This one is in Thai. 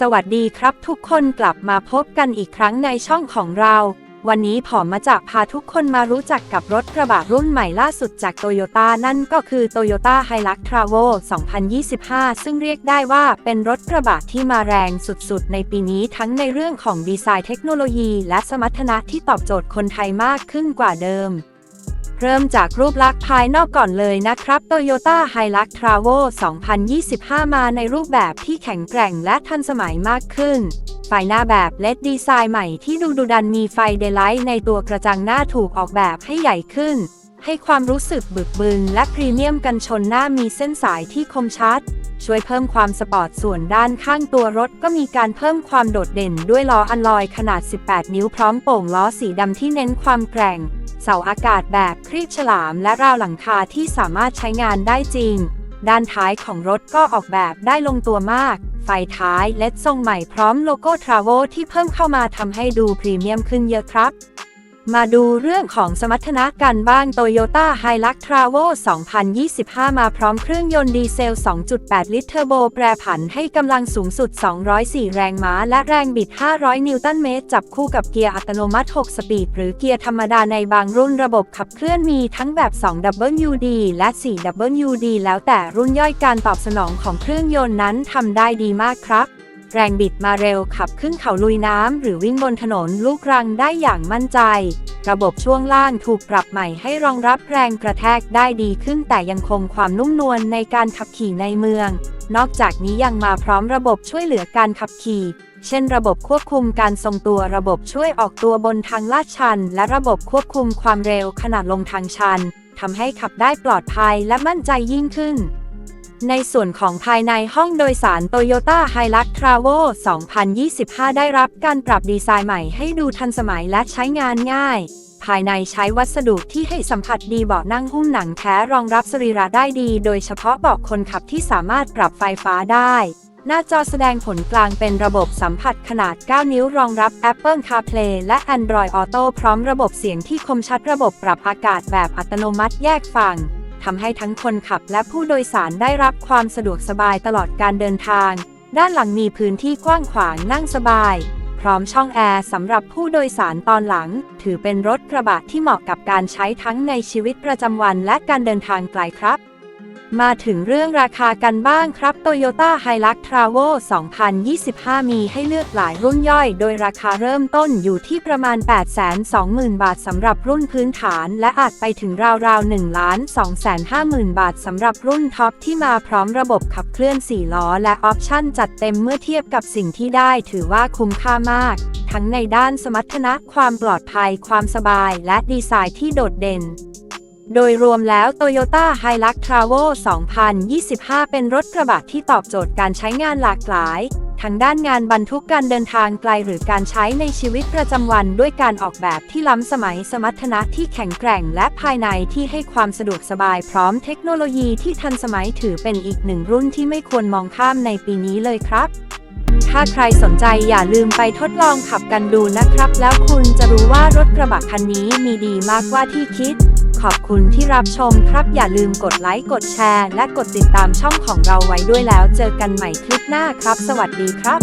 สวัสดีครับทุกคนกลับมาพบกันอีกครั้งในช่องของเรา วันนี้ผอมมาจากพาทุกคนมารู้จักกับรถกระบะรุ่นใหม่ล่าสุดจากโตโยต้านั่นก็คือ Toyota Hilux Travo 2025 ซึ่งเรียกได้ว่าเป็นรถกระบะที่มาแรงสุดๆ ในปีนี้ทั้งในเรื่องของดีไซน์เทคโนโลยี และสมรรถนะที่ตอบโจทย์คนไทยมากขึ้นกว่าเดิม เริ่มจากรูปลักษณ์ภายนอกก่อนเลยนะครับ Toyota Hilux Travo 2025 มาในรูปแบบที่แข็งแกร่งและทันสมัยมากขึ้น ไฟหน้าแบบเลดดีไซน์ใหม่ที่ดูดุดันมีไฟเดย์ไลท์ในตัวกระจังหน้าถูกออกแบบให้ใหญ่ขึ้น ให้ความรู้สึกบึกบึนและพรีเมียมกันชนหน้ามีเส้นสายที่คมชัด ช่วยเพิ่มความสปอร์ตส่วนด้านข้างตัวรถก็มีการเพิ่มความโดดเด่นด้วยล้ออัลลอยขนาด 18 นิ้วพร้อมโป่งล้อสีดำที่เน้นความแกร่ง เสาอากาศแบบครีบฉลามและราวหลังคาที่สามารถใช้งานได้จริง ด้านท้ายของรถก็ออกแบบได้ลงตัวมาก ไฟท้ายและทรงใหม่พร้อมโลโก้ทราโวที่เพิ่มเข้ามาทำให้ดูพรีเมียมขึ้นเยอะครับ มาดูเรื่องของสมรรถนะกันบ้าง Toyota Hilux Travo 2025 มาพร้อมเครื่องยนต์ดีเซล 2.8 ลิตรเทอร์โบแปรผันให้กำลังสูงสุด 204 แรงม้า และแรงบิด 500 นิวตันเมตร จับคู่กับเกียร์อัตโนมัติ 6 สปีด หรือเกียร์ธรรมดาในบางรุ่นระบบขับเคลื่อนมีทั้งแบบ 2WD และ 4WD แล้วแต่รุ่นย่อยการตอบสนองของเครื่องยนต์นั้นทำได้ดีมากครับ แรงบิดมาเร็วขับขึ้นเขาลุยน้ำ หรือวิ่งบนถนนลูกรังได้อย่างมั่นใจ ระบบช่วงล่างถูกปรับใหม่ให้รองรับแรงกระแทกได้ดีขึ้น แต่ยังคงความนุ่มนวลในการขับขี่ในเมือง นอกจากนี้ยังมาพร้อมระบบช่วยเหลือการขับขี่ เช่น ระบบควบคุมการทรงตัวระบบช่วยออกตัวบนทางลาดชัน และระบบควบคุมความเร็วขณะลงทางชันทำให้ขับได้ปลอดภัยและมั่นใจยิ่งขึ้น ในส่วนของภายในห้องโดยสาร Toyota Hilux Travo 2025 ได้รับการปรับดีไซน์ใหม่ให้ดูทันสมัยและใช้งานง่าย ภายในใช้วัสดุที่ให้สัมผัสดีเบาะนั่งหุ้มหนังแท้รองรับสรีระได้ดี โดยเฉพาะเบาะคนขับที่สามารถปรับไฟฟ้าได้ หน้าจอแสดงผลกลางเป็นระบบสัมผัสขนาด 9 นิ้วรองรับ Apple CarPlay และ Android Auto พร้อมระบบเสียงที่คมชัดระบบปรับอากาศแบบอัตโนมัติแยกฝั่ง ทำให้ทั้งคนขับและผู้โดยสารได้รับความสะดวกสบายตลอดการเดินทาง ด้านหลังมีพื้นที่กว้างขวางนั่งสบาย พร้อมช่องแอร์สำหรับผู้โดยสารตอนหลัง ถือเป็นรถกระบะที่เหมาะกับการใช้ทั้งในชีวิตประจำวันและการเดินทางไกลครับ มาถึงเรื่องราคากันบ้างครับ Toyota Hilux Travo 2025 มีให้เลือกหลายรุ่นย่อย โดยราคาเริ่มต้นอยู่ที่ประมาณ 820,000 บาทสำหรับรุ่นพื้นฐาน และอาจไปถึงราวๆ1ล้าน250,000 บาทสำหรับรุ่นท็อปที่มาพร้อมระบบขับเคลื่อน 4 ล้อ และออปชั่นจัดเต็มเมื่อเทียบกับสิ่งที่ได้ถือว่าคุ้มค่ามาก ทั้งในด้านสมรรถนะ ความปลอดภัย ความสบาย และดีไซน์ที่โดดเด่น โดยรวมแล้ว Toyota Hilux Travo 2025 เป็นรถกระบะที่ตอบโจทย์การใช้งานหลากหลาย ทั้งด้านงานบรรทุกการเดินทางไกลหรือการใช้ในชีวิตประจำวัน ด้วยการออกแบบที่ล้ำสมัยสมรรถนะที่แข็งแกร่ง และภายในที่ให้ความสะดวกสบายพร้อมเทคโนโลยีที่ทันสมัยถือเป็นอีกหนึ่งรุ่นที่ไม่ควรมองข้ามในปีนี้เลยครับถ้าใครสนใจอย่าลืมไปทดลองขับกันดูนะครับ แล้วคุณจะรู้ว่ารถกระบะคันนี้มีดีมากกว่าที่คิด ขอบคุณที่รับชมครับอย่าลืมกดไลค์กดแชร์ และกดติดตามช่องของเราไว้ด้วยแล้ว เจอกันใหม่คลิปหน้าครับ สวัสดีครับ